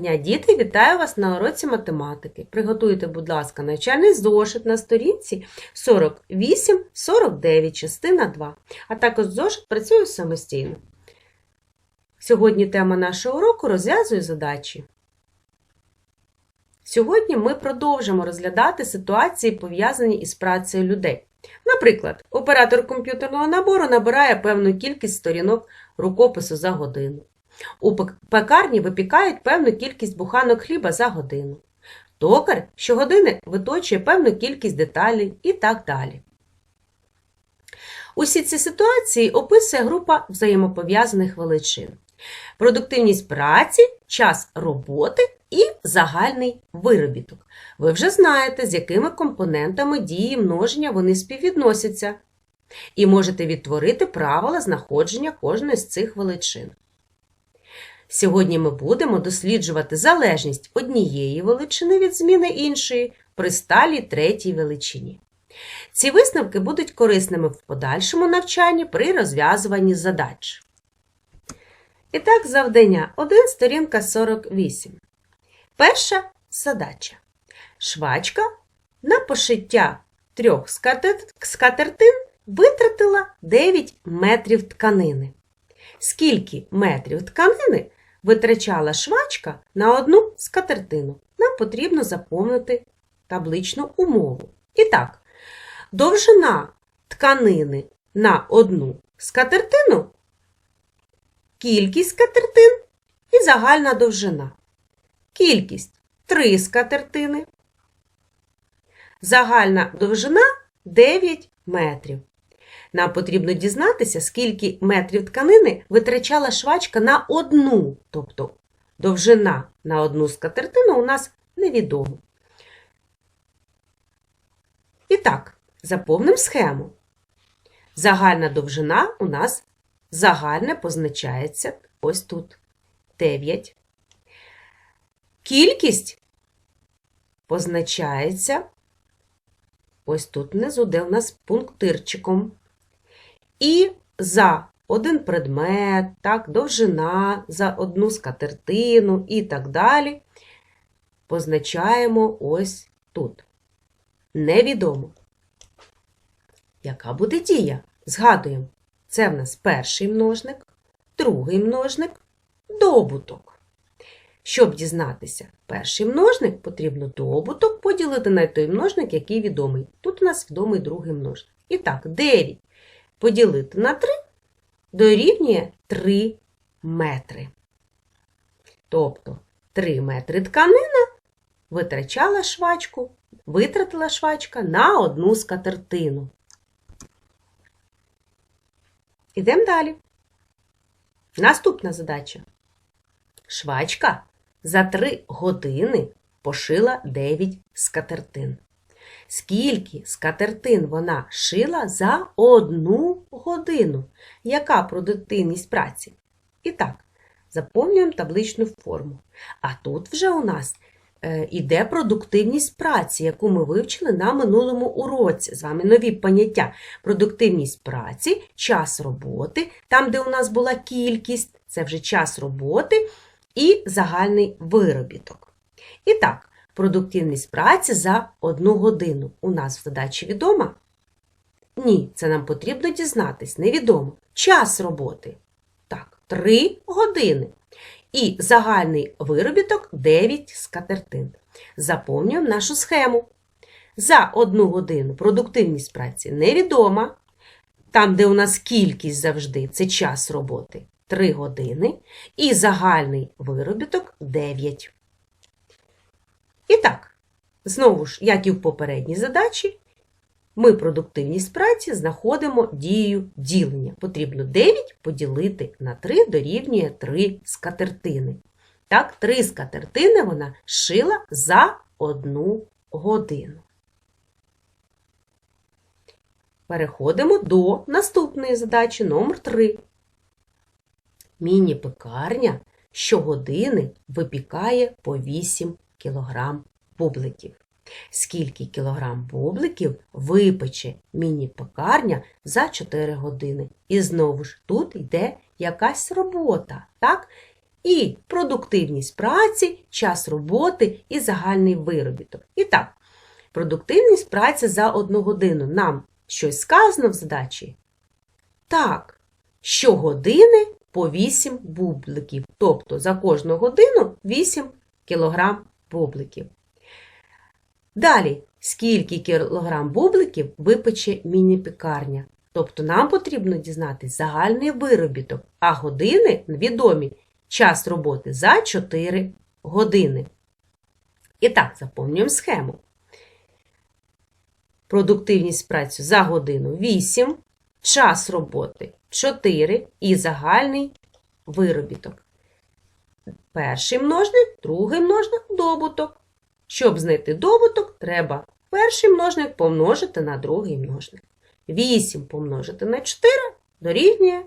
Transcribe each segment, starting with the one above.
дня, діти! Вітаю вас на уроці математики. Приготуйте, будь ласка, навчальний зошит на сторінці 48-49, частина 2. А також зошит працює самостійно. Сьогодні тема нашого уроку розв'язую задачі. Сьогодні ми продовжимо розглядати ситуації, пов'язані із працею людей. Наприклад, оператор комп'ютерного набору набирає певну кількість сторінок рукопису за годину. У пекарні випікають певну кількість буханок хліба за годину. Токар щогодини виточує певну кількість деталей і так далі. Усі ці ситуації описує група взаємопов'язаних величин. Продуктивність праці, час роботи і загальний виробіток. Ви вже знаєте, з якими компонентами дії множення вони співвідносяться, і можете відтворити правила знаходження кожної з цих величин. Сьогодні ми будемо досліджувати залежність однієї величини від зміни іншої при сталій третій величині. Ці висновки будуть корисними в подальшому навчанні при розв'язуванні задач. І так, завдання 1, сторінка 48. Перша задача. Швачка на пошиття трьох скатертин витратила 9 метрів тканини. Скільки метрів тканини витрачала швачка на одну скатертину? Нам потрібно заповнити табличну умову. І так, довжина тканини на одну скатертину, кількість скатертин і загальна довжина. Кількість 3 скатертини, загальна довжина 9 метрів. Нам потрібно дізнатися, скільки метрів тканини витрачала швачка на одну, тобто довжина на одну скатертину у нас невідомо. І так, заповнимо схему. Загальна довжина у нас загальне позначається ось тут 9. Кількість позначається ось тут внизу, де у нас пунктирчиком. І за один предмет, так, довжина, за одну скатертину і так далі позначаємо ось тут. Невідомо. Яка буде дія? Згадуємо, це в нас перший множник, другий множник, добуток. Щоб дізнатися перший множник, потрібно добуток поділити на той множник, який відомий. Тут у нас відомий другий множник. І так, 9 поділити на 3 дорівнює 3 метри. Тобто 3 метри тканина витрачала швачку, витратила швачка на одну скатертину. Ідемо далі. Наступна задача. Швачка за 3 години пошила 9 скатертин. Скільки скатертин вона шила за одну годину? Яка продуктивність праці? І так, заповнюємо табличну форму. А тут вже у нас е, іде продуктивність праці, яку ми вивчили на минулому уроці. З вами нові поняття. Продуктивність праці, час роботи, там, де у нас була кількість, це вже час роботи і загальний виробіток. І так, продуктивність праці за одну годину. У нас в задачі відома? Ні, це нам потрібно дізнатись. Невідомо. Час роботи. Так, 3 години. І загальний виробіток 9 скатертин. Заповнюємо нашу схему. За одну годину продуктивність праці невідома. Там, де у нас кількість завжди, це час роботи 3 години. І загальний виробіток 9. І так, знову ж, як і в попередній задачі, ми продуктивність праці знаходимо дією ділення. Потрібно 9 поділити на 3 дорівнює 3 скатертини. Так, 3 скатертини вона шила за одну годину. Переходимо до наступної задачі номер 3. Міні-пекарня щогодини випікає по 8 кілограм бубликів. Скільки кілограм бубликів випече міні-пекарня за 4 години? І знову ж тут йде якась робота, так? і продуктивність праці, час роботи і загальний виробіток. І так, продуктивність праці за одну годину. Нам щось сказано в задачі? Так, щогодини по 8 бубликів. Тобто за кожну годину 8 кг бубликів. Далі, скільки кілограм бубликів випече міні-пекарня? Тобто нам потрібно дізнатись загальний виробіток, а години відомі час роботи за 4 години. І так, заповнюємо схему. Продуктивність праці за годину 8, час роботи 4 і загальний виробіток. Перший множник, другий множник добуток. Щоб знайти добуток, треба перший множник помножити на другий множник. 8 помножити на 4 дорівнює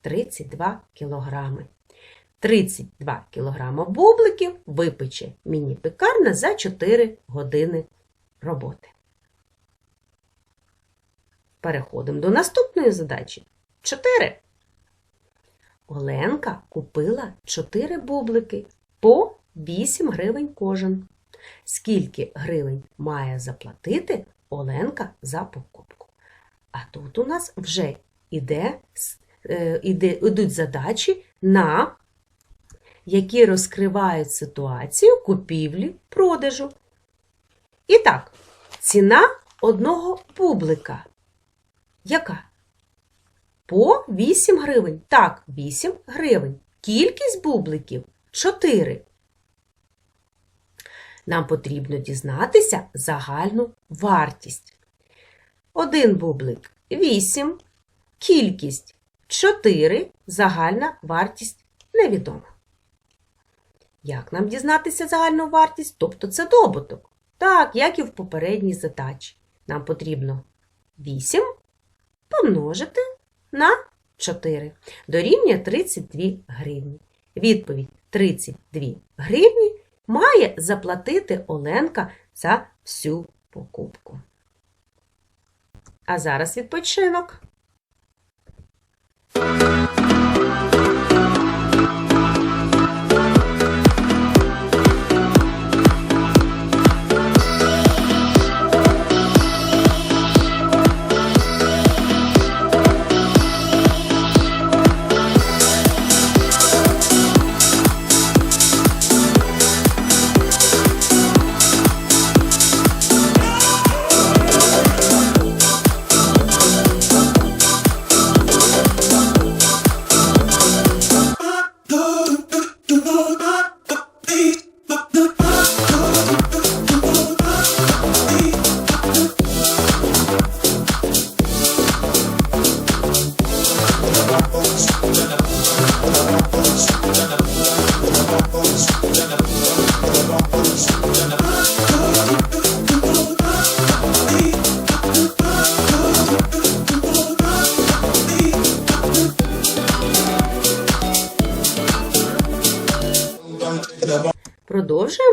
32 кілограми. 32 кілограма бубликів випече міні-пекарня за 4 години роботи. Переходимо до наступної задачі. 4. Оленка купила 4 бублики по 8 гривень кожен. Скільки гривень має заплатити Оленка за покупку? А тут у нас вже іде, е, іде, ідуть задачі, на які розкривають ситуацію купівлі продажу. І так, ціна одного бублика. Яка? По 8 гривень. Так, 8 гривень. Кількість бубликів 4. Нам потрібно дізнатися загальну вартість. Один бублик 8, кількість 4, загальна вартість невідома. Як нам дізнатися загальну вартість? Тобто це добуток. Так, як і в попередній задачі. Нам потрібно 8 помножити на 4. Дорівнює 32 гривні. Відповідь 32 гривні має заплатити Оленка за всю покупку. А зараз відпочинок.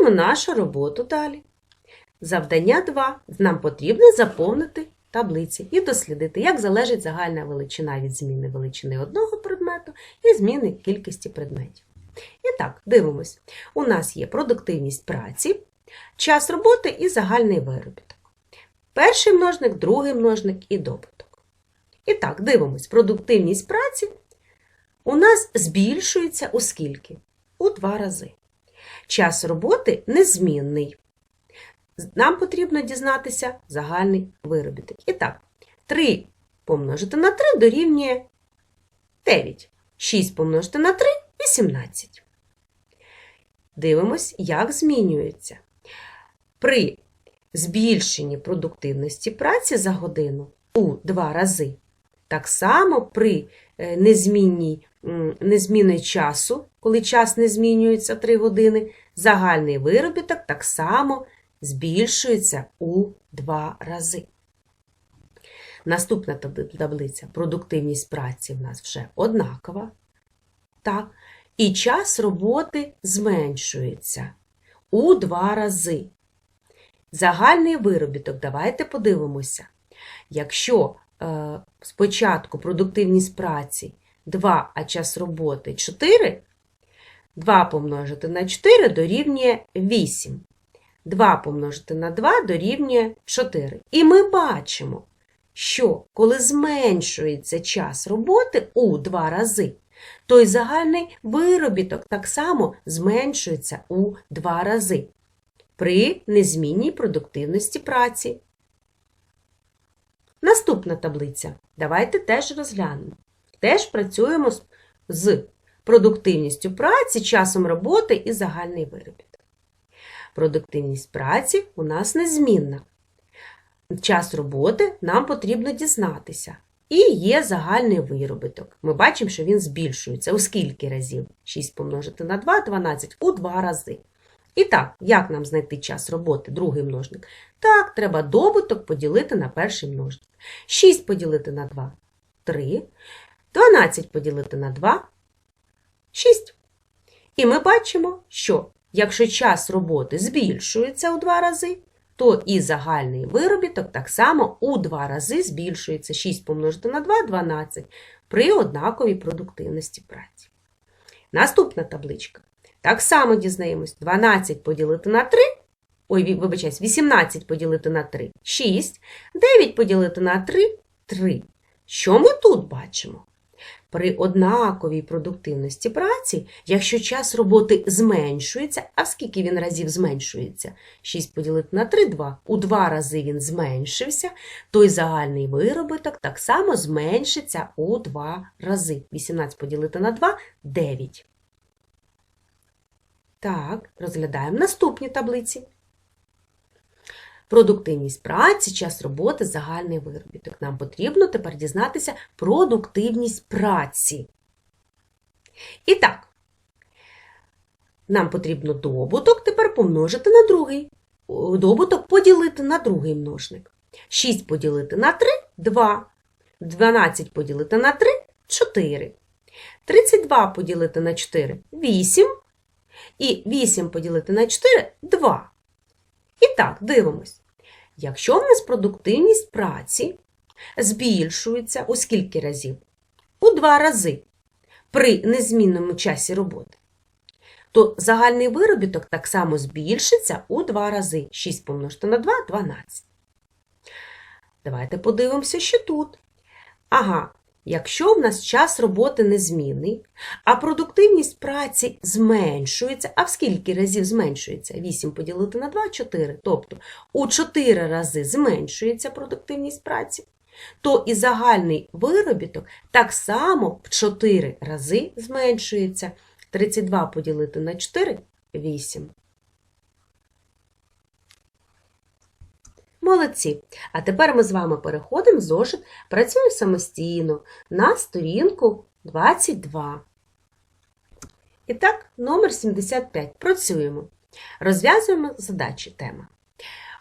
Продовжуємо нашу роботу далі. Завдання 2. Нам потрібно заповнити таблиці і дослідити, як залежить загальна величина від зміни величини одного предмету і зміни кількості предметів. І так, дивимось. У нас є продуктивність праці, час роботи і загальний виробіток. Перший множник, другий множник і добуток. І так, дивимось, продуктивність праці у нас збільшується у скільки? У два рази. Час роботи незмінний. Нам потрібно дізнатися загальний виробіток. І так, 3 помножити на 3 дорівнює 9. 6 помножити на 3 18. Дивимось, як змінюється. При збільшенні продуктивності праці за годину у 2 рази. Так само при е, незмінній, м, незмінної часу, коли час не змінюється 3 години, загальний виробіток так само збільшується у 2 рази. Наступна таблиця. Продуктивність праці в нас вже однакова. Так. І час роботи зменшується у 2 рази. Загальний виробіток, давайте подивимося. Якщо е, спочатку продуктивність праці 2, а час роботи 4, 2 помножити на 4 дорівнює 8. 2 помножити на 2 дорівнює 4. І ми бачимо, що коли зменшується час роботи у 2 рази, то й загальний виробіток так само зменшується у 2 рази при незмінній продуктивності праці. Наступна таблиця. Давайте теж розглянемо. Теж працюємо з- продуктивністю праці, часом роботи і загальний виробіток. Продуктивність праці у нас незмінна. Час роботи нам потрібно дізнатися. І є загальний виробіток. Ми бачимо, що він збільшується. У скільки разів? 6 помножити на 2 – 12. У 2 рази. І так, як нам знайти час роботи, другий множник? Так, треба добуток поділити на перший множник. 6 поділити на 2 – 3. 12 поділити на 2 – 6. І ми бачимо, що якщо час роботи збільшується у 2 рази, то і загальний виробіток так само у 2 рази збільшується. 6 помножити на 2 – 12 при однаковій продуктивності праці. Наступна табличка. Так само дізнаємось. 12 поділити на 3. Ой, вибачаюсь, 18 поділити на 3 – 6. 9 поділити на 3 – 3. Що ми тут бачимо? При однаковій продуктивності праці, якщо час роботи зменшується, а скільки він разів зменшується? 6 поділити на 3 – 2. У 2 рази він зменшився, то й загальний виробіток так само зменшиться у 2 рази. 18 поділити на 2 – 9. Так, розглядаємо наступні таблиці. Продуктивність праці, час роботи, загальний виробіток. Нам потрібно тепер дізнатися продуктивність праці. І так, нам потрібно добуток тепер помножити на другий. Добуток поділити на другий множник. 6 поділити на 3 – 2. 12 поділити на 3 – 4. 32 поділити на 4 – 8. І 8 поділити на 4 – 2. І так, дивимось. Якщо в нас продуктивність праці збільшується у скільки разів? У два рази при незмінному часі роботи, то загальний виробіток так само збільшиться у два рази. 6 помножити на 2 – 12. Давайте подивимося, що тут. Ага, якщо в нас час роботи незмінний, а продуктивність праці зменшується, а в скільки разів зменшується? 8 поділити на 2 – 4. Тобто у 4 рази зменшується продуктивність праці, то і загальний виробіток так само в 4 рази зменшується. 32 поділити на 4 – 8. Молодці! А тепер ми з вами переходимо в зошит «Працюю самостійно» на сторінку 22. І так, номер 75. Працюємо. Розв'язуємо задачі тема.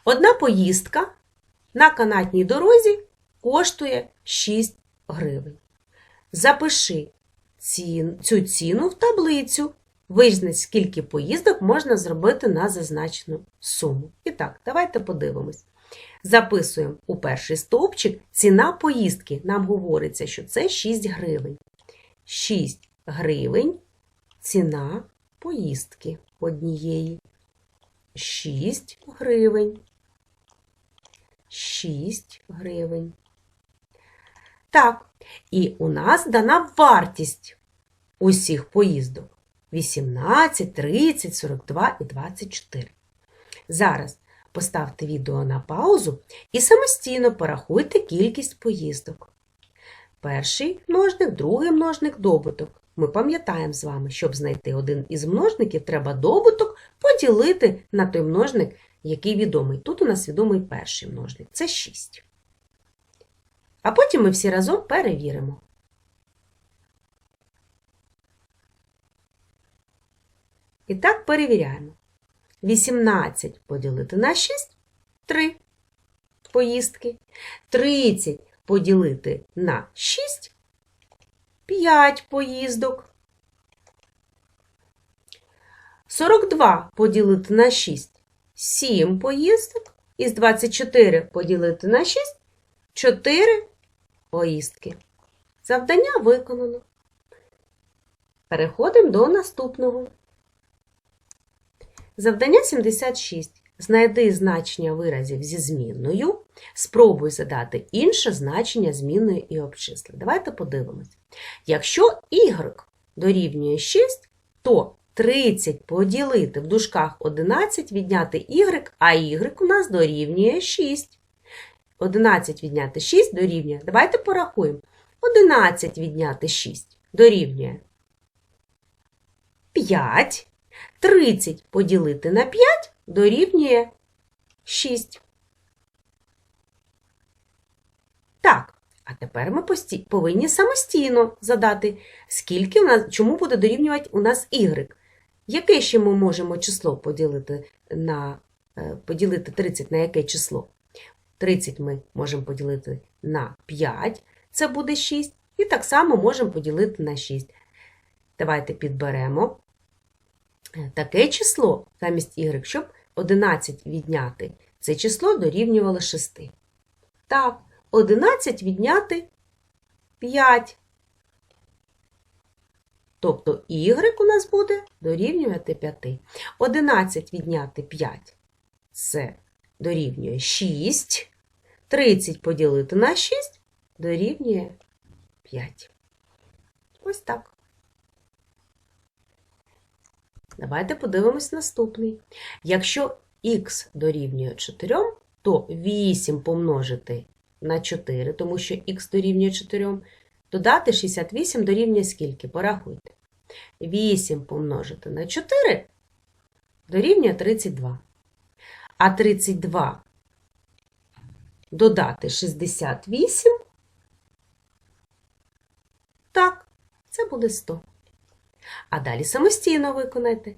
Одна поїздка на канатній дорозі коштує 6 гривень. Запиши цю ціну в таблицю. Визнач, скільки поїздок можна зробити на зазначену суму. І так, давайте подивимось. Записуємо у перший стовпчик ціна поїздки. Нам говориться, що це 6 гривень. 6 гривень ціна поїздки однієї. 6 гривень. 6 гривень. Так, і у нас дана вартість усіх поїздок. 18, 30, 42 і 24. Зараз поставте відео на паузу і самостійно порахуйте кількість поїздок. Перший множник, другий множник добуток. Ми пам'ятаємо з вами, щоб знайти один із множників, треба добуток поділити на той множник, який відомий. Тут у нас відомий перший множник це 6. А потім ми всі разом перевіримо. І так перевіряємо. 18 поділити на 6 3 поїздки. 30 поділити на 6 5 поїздок. 42 поділити на 6 7 поїздок. Із 24 поділити на 6 4 поїздки. Завдання виконано. Переходимо до наступного. Завдання 76. Знайди значення виразів зі змінною. Спробуй задати інше значення змінної і обчисли. Давайте подивимось. Якщо y дорівнює 6, то 30 поділити в дужках 11 відняти y, а y у нас дорівнює 6. 11 відняти 6 дорівнює. Давайте порахуємо. 11 відняти 6 дорівнює 5. 30 поділити на 5 дорівнює 6. Так, а тепер ми повинні самостійно задати, скільки у нас, чому буде дорівнювати у нас y. Яке ще ми можемо число поділити на е, поділити 30 на яке число? 30 ми можемо поділити на 5, це буде 6, і так само можемо поділити на 6. Давайте підберемо таке число замість y, щоб 11 відняти. Це число дорівнювало 6. Так, 11 відняти 5. Тобто y у нас буде дорівнювати 5. 11 відняти 5 це дорівнює 6. 30 поділити на 6 дорівнює 5. Ось так. Давайте подивимось наступний. Якщо х дорівнює 4, то 8 помножити на 4, тому що х дорівнює 4, додати 68 дорівнює скільки? Порахуйте. 8 помножити на 4 дорівнює 32. А 32 додати 68. Так, це буде 100. А далі самостійно виконайте.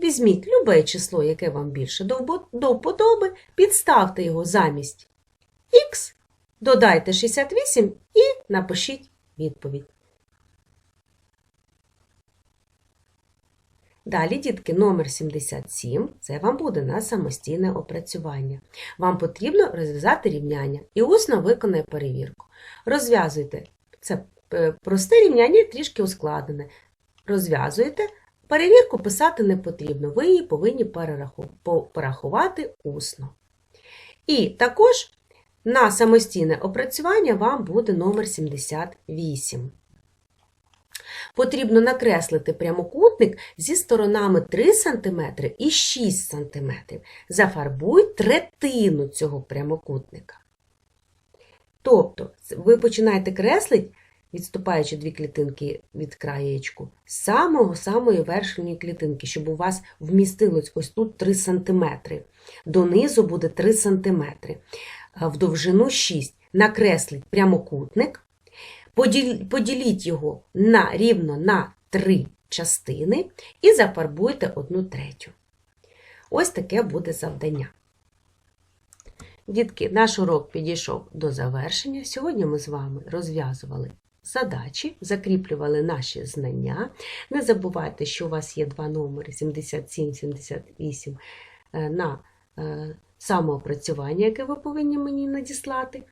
Візьміть любе число, яке вам більше до вподоби, підставте його замість х, додайте 68 і напишіть відповідь. Далі, дітки, номер 77 це вам буде на самостійне опрацювання. Вам потрібно розв'язати рівняння і усно виконає перевірку. Розв'язуйте це е, просте рівняння, трішки ускладнене. Розв'язуєте, перевірку писати не потрібно, ви її повинні порахувати усно. І також на самостійне опрацювання вам буде номер 78. Потрібно накреслити прямокутник зі сторонами 3 см і 6 см. Зафарбуй третину цього прямокутника. Тобто, ви починаєте креслити, відступаючи дві клітинки від краєчку, з самого-самої верхньої клітинки, щоб у вас вмістилось ось тут 3 см. Донизу буде 3 см. В довжину 6. Накресліть прямокутник. Поділіть його на, рівно на три частини і зафарбуйте одну третю. Ось таке буде завдання. Дітки, наш урок підійшов до завершення. Сьогодні ми з вами розв'язували задачі, закріплювали наші знання. Не забувайте, що у вас є два номери 77-78 е, на е, самоопрацювання, яке ви повинні мені надіслати.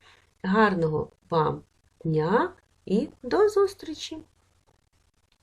Гарного вам дня! І до зустрічі!